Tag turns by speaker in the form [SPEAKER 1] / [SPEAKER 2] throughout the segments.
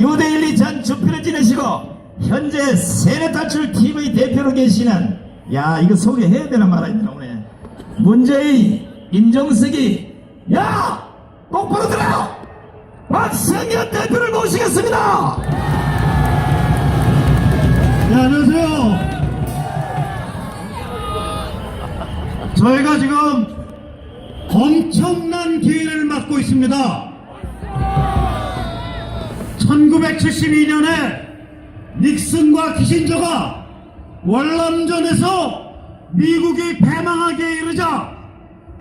[SPEAKER 1] 유대일리 전 주필을 지내시고 현재 세뇌탈출 TV 대표로 계시는 야 이거 소개해야 되나 말아야 되나 오늘 문재인 임종석이 야 똑바로 들어요 박성현 대표를 모시겠습니다
[SPEAKER 2] 네, 안녕하세요. 저희가 지금 엄청난 기회를 맞고 있습니다. 1972년에 닉슨과 키신저가 월남전에서 미국이 패망하게 이르자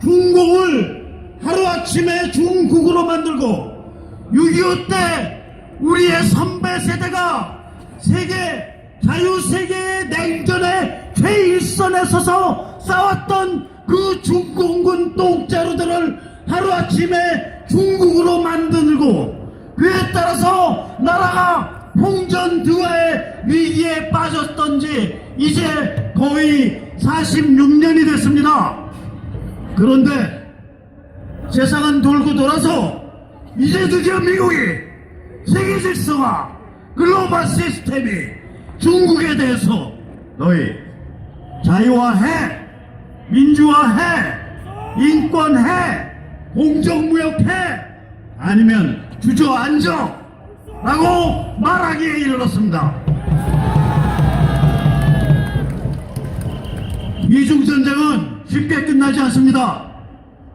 [SPEAKER 2] 중공을 하루아침에 중국으로 만들고 6.25 때 우리의 선배 세대가 세계 자유세계의 냉전의 최일선에 서서 싸웠던 그 중공군 똥자루들을 하루아침에 중국으로 만들고 그에 따라서 나라가 홍전두화의 위기에 빠졌던지 이제 거의 46년이 됐습니다. 그런데 세상은 돌고 돌아서 이제 드디어 미국이 세계 질서와 글로벌 시스템이 중국에 대해서 너희 자유화해, 민주화해, 인권해, 공정무역해, 아니면 주저앉아 라고 말하기에 이르렀습니다. 미중전쟁은 쉽게 끝나지 않습니다.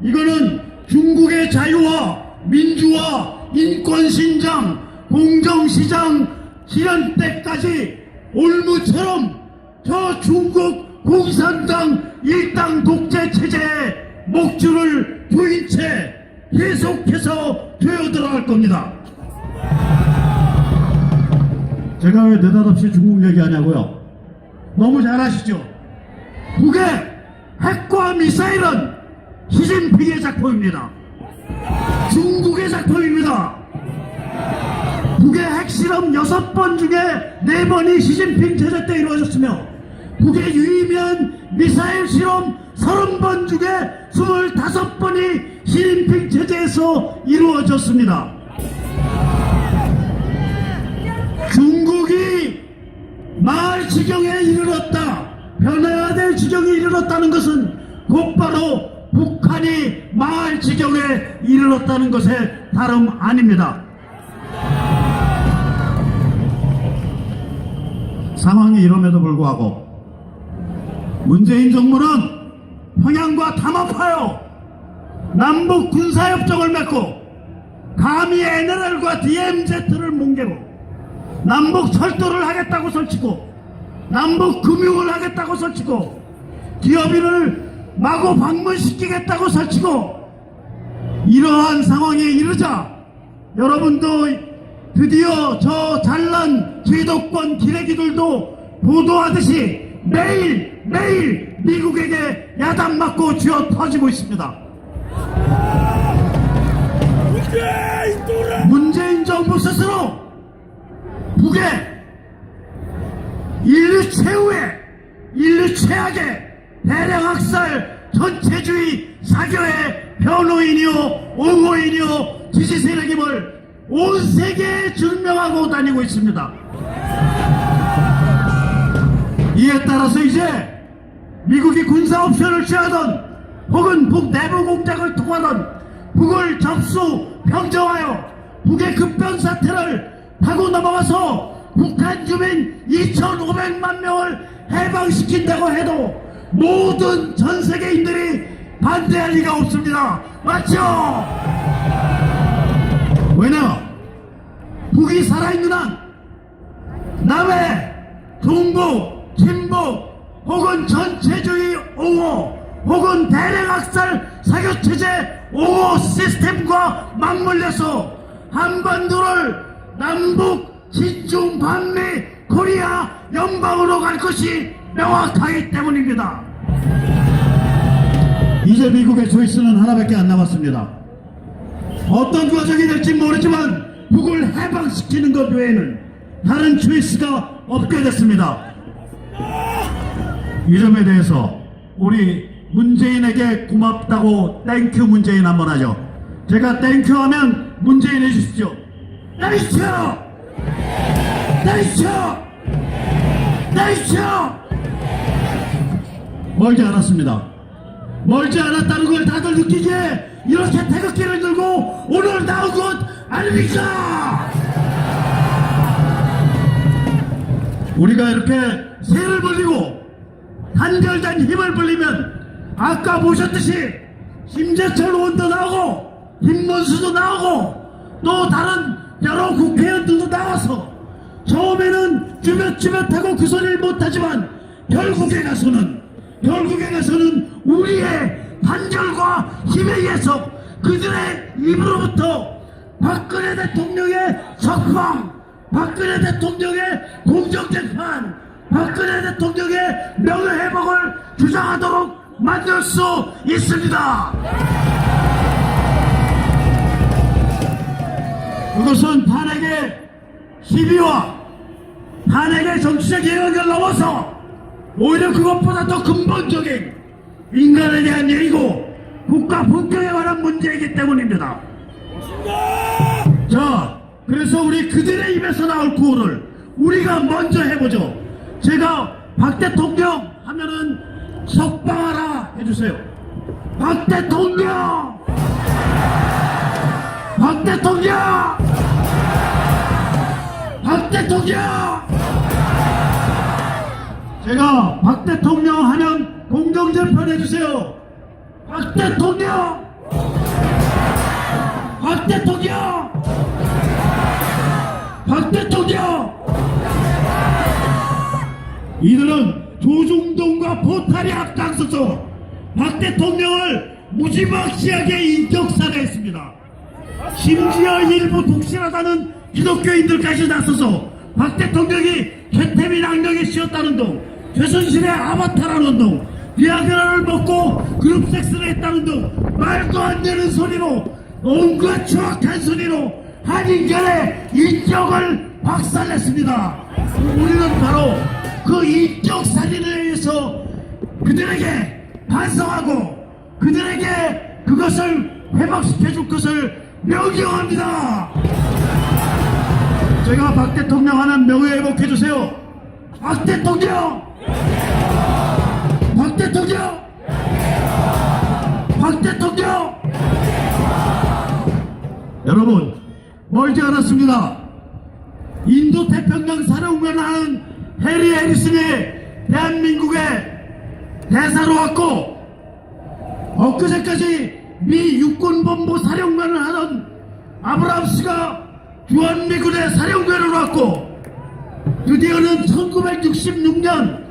[SPEAKER 2] 이거는 중국의 자유와 민주화, 인권신장, 공정시장 실현 때까지 올무처럼 저 중국 공산당 일당 독재 체제의 목줄을 조인 채 계속해서 되어 들어갈 겁니다. 제가 왜 느닷없이 중국 얘기하냐고요? 너무 잘 아시죠? 북의 핵과 미사일은 시진핑의 작품입니다. 중국의 작품입니다. 북의 핵실험 6번 중에 4번이 시진핑 제재 때 이루어졌으며 북의 유의미한 미사일 실험 30번 중에 25번이 시진핑 제재에서 이루어졌습니다. 중국이 마을 지경에 이르렀다. 변해야 될 지경에 이르렀다는 것은 곧바로 북한이 마을 지경에 이르렀다는 것에 다름 아닙니다. 상황이 이럼에도 불구하고 문재인 정부는 평양과 담합하여 남북 군사협정을 맺고 감히 NLL과 DMZ를 뭉개고 남북 철도를 하겠다고 설치고 남북 금융을 하겠다고 설치고 기업인을 마구 방문시키겠다고 설치고 이러한 상황에 이르자 여러분도 드디어 저 잘난 제도권 기레기들도 보도하듯이 매일 매일 미국에게 야단 맞고 쥐어 터지고 있습니다. 문재인 정부 스스로 북의 인류 최후의 인류 최악의 대량 학살 전체주의 사교의 변호인이요 옹호인이요 지지 세력임을 온 세계에 증명하고 다니고 있습니다. 이에 따라서 이제 미국이 군사 옵션을 취하던 혹은 북 내부 공작을 통하던 북을 접수 평정하여 북의 급변 사태를 타고 넘어가서 북한 주민 2,500만 명을 해방시킨다고 해도 모든 전 세계인들이 반대할 리가 없습니다. 맞죠? 왜냐? 북이 살아있는 한 남의 동북, 진북 혹은 전체주의 옹호 혹은 대량학살 사교체제 옹호 시스템과 맞물려서 한반도를 남북 진중 반미 코리아 연방으로 갈 것이 명확하기 때문입니다. 이제 미국의 초이스는 하나밖에 안 남았습니다. 어떤 과정이 될지 모르지만 북을 해방시키는 것 외에는 다른 초이스가 없게 됐습니다. 이 점에 대해서 우리 문재인에게 고맙다고 땡큐 문재인 한번 하죠. 제가 땡큐 하면 문재인 해주십시오. 땡큐! 내리쳐! 내리쳐! 멀지 않았습니다. 멀지 않았다는 걸 다들 느끼기에 이렇게 태극기를 들고 오늘 나온 것 아닙니까? 우리가 이렇게 새를 벌리고 한결단 힘을 벌리면 아까 보셨듯이 심재철 의원도 나오고 김문수도 나오고 또 다른 여러 국회의원들도 나와서 처음에는 주변주변하고 그 소리를 못하지만 결국에 가서는 결국에 가서는 우리의 단결과 힘에 의해서 그들의 입으로부터 박근혜 대통령의 석방 박근혜 대통령의 공정재판 박근혜 대통령의 명예회복을 주장하도록 만들 수 있습니다 그것은 탄핵의 시비와 탄핵의 정치적 영역을 넘어서 오히려 그것보다 더 근본적인 인간에 대한 예의고 국가 본격에 관한 문제이기 때문입니다. 자, 그래서 우리 그들의 입에서 나올 구호를 우리가 먼저 해보죠. 제가 박 대통령 하면은 석방하라 해주세요. 박 대통령! 박 대통령! 박 대통령! 제가 박 대통령 하면 공정재판 해주세요. 박 대통령! 박 대통령! 박 대통령! 이들은 조중동과 포탈이 앞장서서 박 대통령을 무지막지하게 인격살해했습니다. 심지어 일부 독실하다는 기독교인들까지 나서서 박 대통령이 개태민 악령에 씌었다는 등 최순실의 아바타라는 등 비아그라를 먹고 그룹 섹스를 했다는 등 말도 안 되는 소리로 온갖 추악한 소리로 한인간의 인격을 박살냈습니다. 우리는 바로 그 인격 살인에 의해서 그들에게 반성하고 그들에게 그것을 회복시켜줄 것을 명령합니다. 제가 박 대통령 하는 명예 회복해 주세요. 박 대통령! 박 대통령! 박 대통령! 여러분, 멀지 않았습니다. 인도 태평양 사령관을 하는 해리 해리슨이 대한민국의 대사로 왔고, 엊그제까지 미 육군본부 사령관을 하던 아브람스가 주한미군의 사령관으로 왔고 드디어는 1966년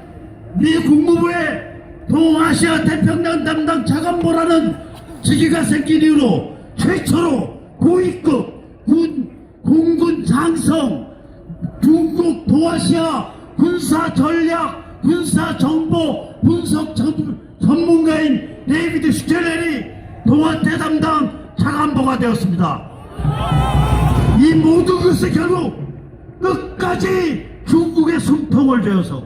[SPEAKER 2] 미 국무부의 동아시아 태평양 담당 차관보라는 직위가 생긴 이후로 최초로 고위급 군 공군 장성 중국 도아시아 군사 전략 군사 정보 분석 전, 전문가인 데이비드 슈텔렐이 동아태 담당 차관보가 되었습니다. 이 모든 것을 결국 끝까지 중국의 숨통을 죄어서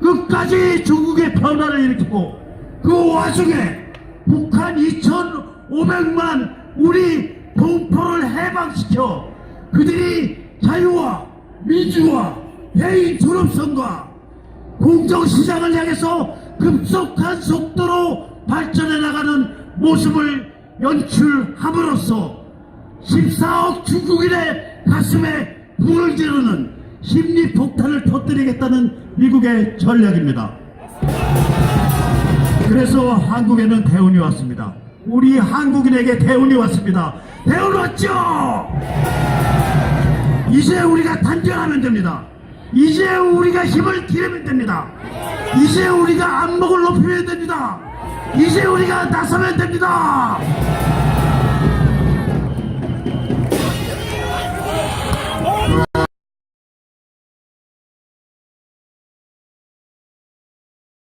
[SPEAKER 2] 끝까지 중국의 변화를 일으키고 그 와중에 북한 2,500만 우리 동포를 해방시켜 그들이 자유와 민주와 해인 졸업선과 공정시장을 향해서 급속한 속도로 발전해 나가는 모습을 연출함으로써 14억 중국인의 가슴에 불을 지르는 심리 폭탄을 터뜨리겠다는 미국의 전략입니다. 그래서 한국에는 대운이 왔습니다. 우리 한국인에게 대운이 왔습니다. 대운 왔죠? 이제 우리가 단결하면 됩니다. 이제 우리가 힘을 기르면 됩니다. 이제 우리가 안목을 높이면 됩니다. 이제 우리가 나서면 됩니다.